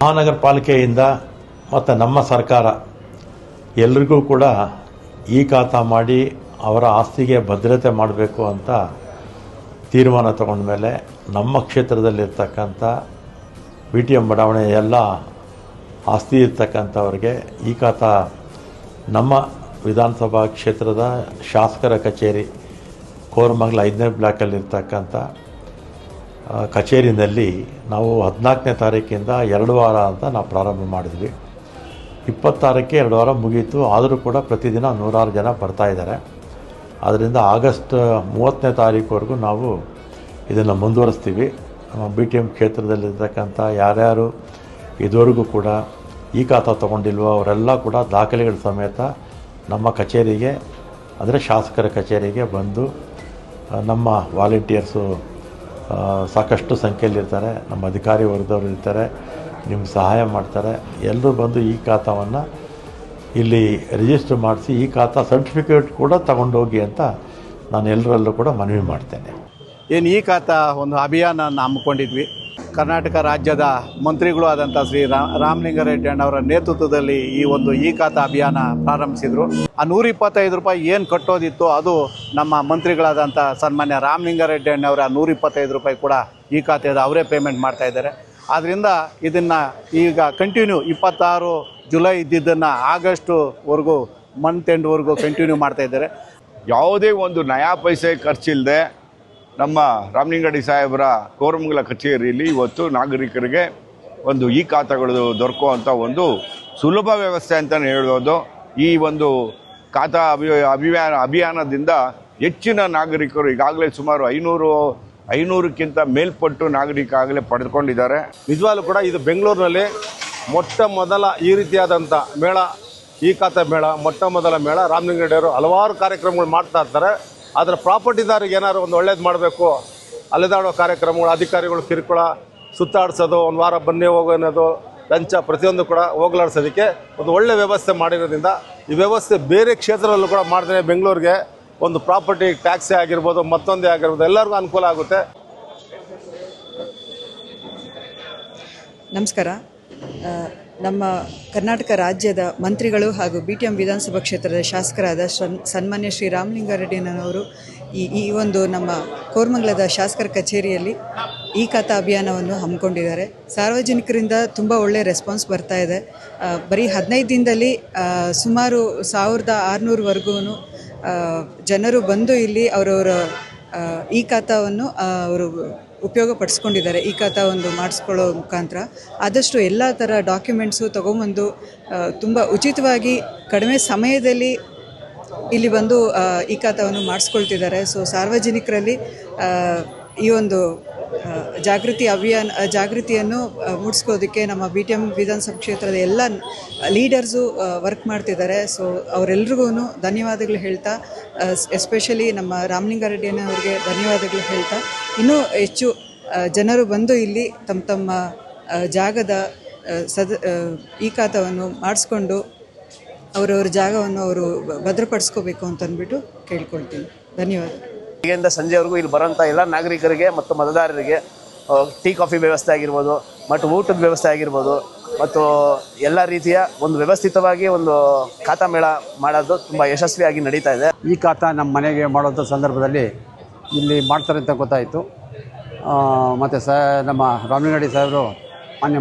ಮಹಾನಗರ ಪಾಲಿಕೆಯಿಂದ ಮತ್ತು ನಮ್ಮ ಸರ್ಕಾರ ಎಲ್ರಿಗೂ ಕೂಡ ಈ ಖಾತ ಮಾಡಿ ಅವರ ಆಸ್ತಿಗೆ ಭದ್ರತೆ ಮಾಡಬೇಕು ಅಂತ ತೀರ್ಮಾನ ತಗೊಂಡ ಮೇಲೆ ನಮ್ಮ ಕ್ಷೇತ್ರದಲ್ಲಿರ್ತಕ್ಕಂಥ ವಿ ಟಿ ಎಂ ಬಡಾವಣೆ ಎಲ್ಲ ಆಸ್ತಿ ಇರ್ತಕ್ಕಂಥವ್ರಿಗೆ ಈ ಖಾತ ನಮ್ಮ ವಿಧಾನಸಭಾ ಕ್ಷೇತ್ರದ ಶಾಸಕರ ಕಚೇರಿ ಕೋರಮಂಗಲ ಐದನೇ ಬ್ಲಾಕಲ್ಲಿರ್ತಕ್ಕಂಥ ಕಚೇರಿನಲ್ಲಿ ನಾವು ಹದಿನಾಲ್ಕನೇ ತಾರೀಕಿಂದ ಎರಡು ವಾರ ಅಂತ ನಾವು ಪ್ರಾರಂಭ ಮಾಡಿದ್ವಿ. ಇಪ್ಪತ್ತಾರಕ್ಕೆ ಎರಡು ವಾರ ಮುಗೀತು. ಆದರೂ ಕೂಡ ಪ್ರತಿದಿನ ನೂರಾರು ಜನ ಬರ್ತಾ ಇದ್ದಾರೆ. ಆದ್ದರಿಂದ ಆಗಸ್ಟ್ ಮೂವತ್ತನೇ ತಾರೀಕುವರೆಗೂ ನಾವು ಇದನ್ನು ಮುಂದುವರಿಸ್ತೀವಿ. ನಮ್ಮ ಬಿ ಟಿ ಎಂ ಕ್ಷೇತ್ರದಲ್ಲಿರ್ತಕ್ಕಂಥ ಯಾರ್ಯಾರು ಇದುವರೆಗೂ ಕೂಡ ಈ ಖಾತಾ ತೊಗೊಂಡಿಲ್ವೋ ಅವರೆಲ್ಲ ಕೂಡ ದಾಖಲೆಗಳ ಸಮೇತ ನಮ್ಮ ಕಚೇರಿಗೆ, ಅಂದರೆ ಶಾಸಕರ ಕಚೇರಿಗೆ ಬಂದು, ನಮ್ಮ ವಾಲಂಟಿಯರ್ಸು ಸಾಕಷ್ಟು ಸಂಖ್ಯೆಯಲ್ಲಿರ್ತಾರೆ ನಮ್ಮ ಅಧಿಕಾರಿ ವರ್ಗದವರು ಇರ್ತಾರೆ. ನಿಮ್ಗೆ ಸಹಾಯ ಮಾಡ್ತಾರೆ. ಎಲ್ಲರೂ ಬಂದು ಈ ಖಾತಾವನ್ನು ಇಲ್ಲಿ ರಿಜಿಸ್ಟರ್ ಮಾಡಿಸಿ ಈ ಖಾತಾ ಸರ್ಟಿಫಿಕೇಟ್ ಕೂಡ ತಗೊಂಡೋಗಿ ಅಂತ ನಾನು ಎಲ್ಲರಲ್ಲೂ ಕೂಡ ಮನವಿ ಮಾಡ್ತೇನೆ. ಏನು ಈ ಖಾತಾ ಒಂದು ಅಭಿಯಾನ ಹಮ್ಮಿಕೊಂಡಿದ್ವಿ. ಕರ್ನಾಟಕ ರಾಜ್ಯದ ಮಂತ್ರಿಗಳು ಆದಂಥ ಶ್ರೀ ರಾಮಲಿಂಗಾರೆಡ್ಡಿ ಅಣ್ಣವರ ನೇತೃತ್ವದಲ್ಲಿ ಈ ಒಂದು ಈ ಖಾತಾ ಅಭಿಯಾನ ಪ್ರಾರಂಭಿಸಿದರು. ಆ ನೂರ ಇಪ್ಪತ್ತೈದು ರೂಪಾಯಿ ಏನು ಕಟ್ಟೋದಿತ್ತು ಅದು ನಮ್ಮ ಮಂತ್ರಿಗಳಾದಂಥ ಸನ್ಮಾನ್ಯ ರಾಮಲಿಂಗಾರೆಡ್ಡಿ ಅಣ್ಣವರ ನೂರ ಇಪ್ಪತ್ತೈದು ರೂಪಾಯಿ ಕೂಡ ಈ ಖಾತೆದ ಅವರೇ ಪೇಮೆಂಟ್ ಮಾಡ್ತಾ ಇದ್ದಾರೆ. ಆದ್ದರಿಂದ ಇದನ್ನು ಈಗ ಕಂಟಿನ್ಯೂ ಇಪ್ಪತ್ತಾರು ಜುಲೈ ಇದ್ದಿದ್ದನ್ನು ಆಗಸ್ಟುವರೆಗೂ ಮಂತ್ ಎಂಡ್ವರೆಗೂ ಕಂಟಿನ್ಯೂ ಮಾಡ್ತಾ ಇದ್ದಾರೆ. ಯಾವುದೇ ಒಂದು ನಯಾ ಪೈಸೆ ಖರ್ಚಿಲ್ಲದೆ ನಮ್ಮ ರಾಮಲಿಂಗಡಿ ಸಾಹೇಬರ ಕೋರಮಂಗಲ ಕಚೇರಿಯಲ್ಲಿ ಇವತ್ತು ನಾಗರಿಕರಿಗೆ ಒಂದು ಈ ಖಾತಾಗಳು ದೊರಕುವಂಥ ಒಂದು ಸುಲಭ ವ್ಯವಸ್ಥೆ ಅಂತಲೇ ಹೇಳ್ಬೋದು. ಈ ಒಂದು ಖಾತಾ ಅಭಿ ಅಭಿಯಾನ, ಅಭಿಯಾನದಿಂದ ಹೆಚ್ಚಿನ ನಾಗರಿಕರು ಈಗಾಗಲೇ ಸುಮಾರು ಐನೂರು, ಐನೂರಕ್ಕಿಂತ ಮೇಲ್ಪಟ್ಟು ನಾಗರಿಕ ಆಗಲೇ ಪಡೆದುಕೊಂಡಿದ್ದಾರೆ. ನಿಜವಾಗ್ಲೂ ಕೂಡ ಇದು ಬೆಂಗಳೂರಿನಲ್ಲಿ ಮೊಟ್ಟ ಮೊದಲ ಈ ರೀತಿಯಾದಂಥ ಮೇಳ, ಈ ಖಾತಾ ಮೇಳ, ಮೊಟ್ಟ ಮೊದಲ ಮೇಳ. ರಾಮಲಿಂಗಡಿಯವರು ಹಲವಾರು ಕಾರ್ಯಕ್ರಮಗಳು ಮಾಡ್ತಾ ಇರ್ತಾರೆ. ಆದರೆ ಪ್ರಾಪರ್ಟಿದಾರಿಗೆ ಏನಾದ್ರು ಒಂದು ಒಳ್ಳೇದು ಮಾಡಬೇಕು ಅಲೆದಾಡೋ ಕಾರ್ಯಕ್ರಮಗಳು, ಅಧಿಕಾರಿಗಳು ಕಿರುಕುಳ ಸುತ್ತಾಡಿಸೋದು, ಒಂದು ವಾರ ಬನ್ನಿ ಹೋಗೋ ಅನ್ನೋದು, ಲಂಚ ಪ್ರತಿಯೊಂದು ಕೂಡ ಹೋಗ್ಲಾಡ್ಸೋದಕ್ಕೆ ಒಂದು ಒಳ್ಳೆ ವ್ಯವಸ್ಥೆ ಮಾಡಿರೋದ್ರಿಂದ ಈ ವ್ಯವಸ್ಥೆ ಬೇರೆ ಕ್ಷೇತ್ರದಲ್ಲೂ ಕೂಡ ಮಾಡಿದ್ರೆ ಬೆಂಗಳೂರಿಗೆ ಒಂದು ಪ್ರಾಪರ್ಟಿ ಟ್ಯಾಕ್ಸಿ ಆಗಿರ್ಬೋದು, ಮತ್ತೊಂದೇ ಆಗಿರ್ಬೋದು, ಎಲ್ಲರಿಗೂ ಅನುಕೂಲ ಆಗುತ್ತೆ. ನಮಸ್ಕಾರ. ನಮ್ಮ ಕರ್ನಾಟಕ ರಾಜ್ಯದ ಮಂತ್ರಿಗಳು ಹಾಗೂ ಬಿ ಟಿ ಎಂ ವಿಧಾನಸಭಾ ಕ್ಷೇತ್ರದ ಶಾಸಕರಾದ ಸನ್- ಸನ್ಮಾನ್ಯ ಶ್ರೀ ರಾಮಲಿಂಗಾರೆಡ್ಡಿನವರು ಈ ಈ ಒಂದು ನಮ್ಮ ಕೋರ್ಮಂಗಲದ ಶಾಸಕರ ಕಚೇರಿಯಲ್ಲಿ ಈ ಕಥಾ ಅಭಿಯಾನವನ್ನು ಹಮ್ಮಿಕೊಂಡಿದ್ದಾರೆ. ಸಾರ್ವಜನಿಕರಿಂದ ತುಂಬ ಒಳ್ಳೆಯ ರೆಸ್ಪಾನ್ಸ್ ಬರ್ತಾ ಇದೆ. ಬರೀ ಹದಿನೈದು ದಿನದಲ್ಲಿ ಸುಮಾರು ಸಾವಿರದ ಆರುನೂರವರೆಗೂ ಜನರು ಬಂದು ಇಲ್ಲಿ ಅವರವರ ಈ ಕಥಾವನ್ನು ಅವರು ಉಪಯೋಗ ಪಡಿಸ್ಕೊಂಡಿದ್ದಾರೆ ಈ ಖಾತಾ ಒಂದು ಮಾಡಿಸ್ಕೊಳ್ಳೋ ಮುಖಾಂತರ ಆದಷ್ಟು ಎಲ್ಲ ಥರ ಡಾಕ್ಯುಮೆಂಟ್ಸು ತೊಗೊಂಬಂದು ತುಂಬ ಉಚಿತವಾಗಿ ಕಡಿಮೆ ಸಮಯದಲ್ಲಿ ಇಲ್ಲಿ ಬಂದು ಈ ಖಾತಾವನ್ನು ಮಾಡಿಸ್ಕೊಳ್ತಿದ್ದಾರೆ. ಸೊ ಸಾರ್ವಜನಿಕರಲ್ಲಿ ಈ ಒಂದು ಜಾಗೃತಿ ಅಭಿಯಾನ ಜಾಗೃತಿಯನ್ನು ಮೂಡಿಸ್ಕೋದಕ್ಕೆ ನಮ್ಮ ಬಿ ಟಿ ಎಂ ವಿಧಾನಸಭಾ ಕ್ಷೇತ್ರದ ಎಲ್ಲ ಲೀಡರ್ಸು ವರ್ಕ್ ಮಾಡ್ತಿದ್ದಾರೆ. ಸೊ ಅವರೆಲ್ರಿಗೂ ಧನ್ಯವಾದಗಳು ಹೇಳ್ತಾ ಎಸ್ಪೆಷಲಿ ನಮ್ಮ ರಾಮಲಿಂಗಾರೆಡ್ಡಿಯನ್ನು ಅವರಿಗೆ ಧನ್ಯವಾದಗಳು ಹೇಳ್ತಾ, ಇನ್ನೂ ಹೆಚ್ಚು ಜನರು ಬಂದು ಇಲ್ಲಿ ತಮ್ಮ ತಮ್ಮ ಜಾಗದ ಸದ ಈ ಖಾತವನ್ನು ಮಾಡಿಸ್ಕೊಂಡು ಅವರವ್ರ ಜಾಗವನ್ನು ಅವರು ಭದ್ರಪಡಿಸ್ಕೋಬೇಕು ಅಂತಂದ್ಬಿಟ್ಟು ಕೇಳ್ಕೊಳ್ತೀನಿ. ಧನ್ಯವಾದ. ಬೆಳಗ್ಗೆಯಿಂದ ಸಂಜೆವರೆಗೂ ಇಲ್ಲಿ ಬರೋಂಥ ಎಲ್ಲ ನಾಗರಿಕರಿಗೆ ಮತ್ತು ಮತದಾರರಿಗೆ ಟೀ, ಕಾಫಿ ವ್ಯವಸ್ಥೆ ಆಗಿರ್ಬೋದು ಮತ್ತು ಊಟದ ವ್ಯವಸ್ಥೆ ಆಗಿರ್ಬೋದು, ಮತ್ತು ಎಲ್ಲ ರೀತಿಯ ಒಂದು ವ್ಯವಸ್ಥಿತವಾಗಿ ಒಂದು ಖಾತಾ ಮೇಳ ಮಾಡೋದು ತುಂಬ ಯಶಸ್ವಿಯಾಗಿ ನಡೀತಾ ಇದೆ. ಈ ಖಾತಾ ನಮ್ಮ ಮನೆಗೆ ಮಾಡುವಂಥ ಸಂದರ್ಭದಲ್ಲಿ ಇಲ್ಲಿ ಮಾಡ್ತಾರೆ ಅಂತ ಗೊತ್ತಾಯಿತು. ಮತ್ತು ಸ ನಮ್ಮ ರಾಮಲಿಂಗಡಿ ಸಾಹೇಬರು ಮಾನ್ಯ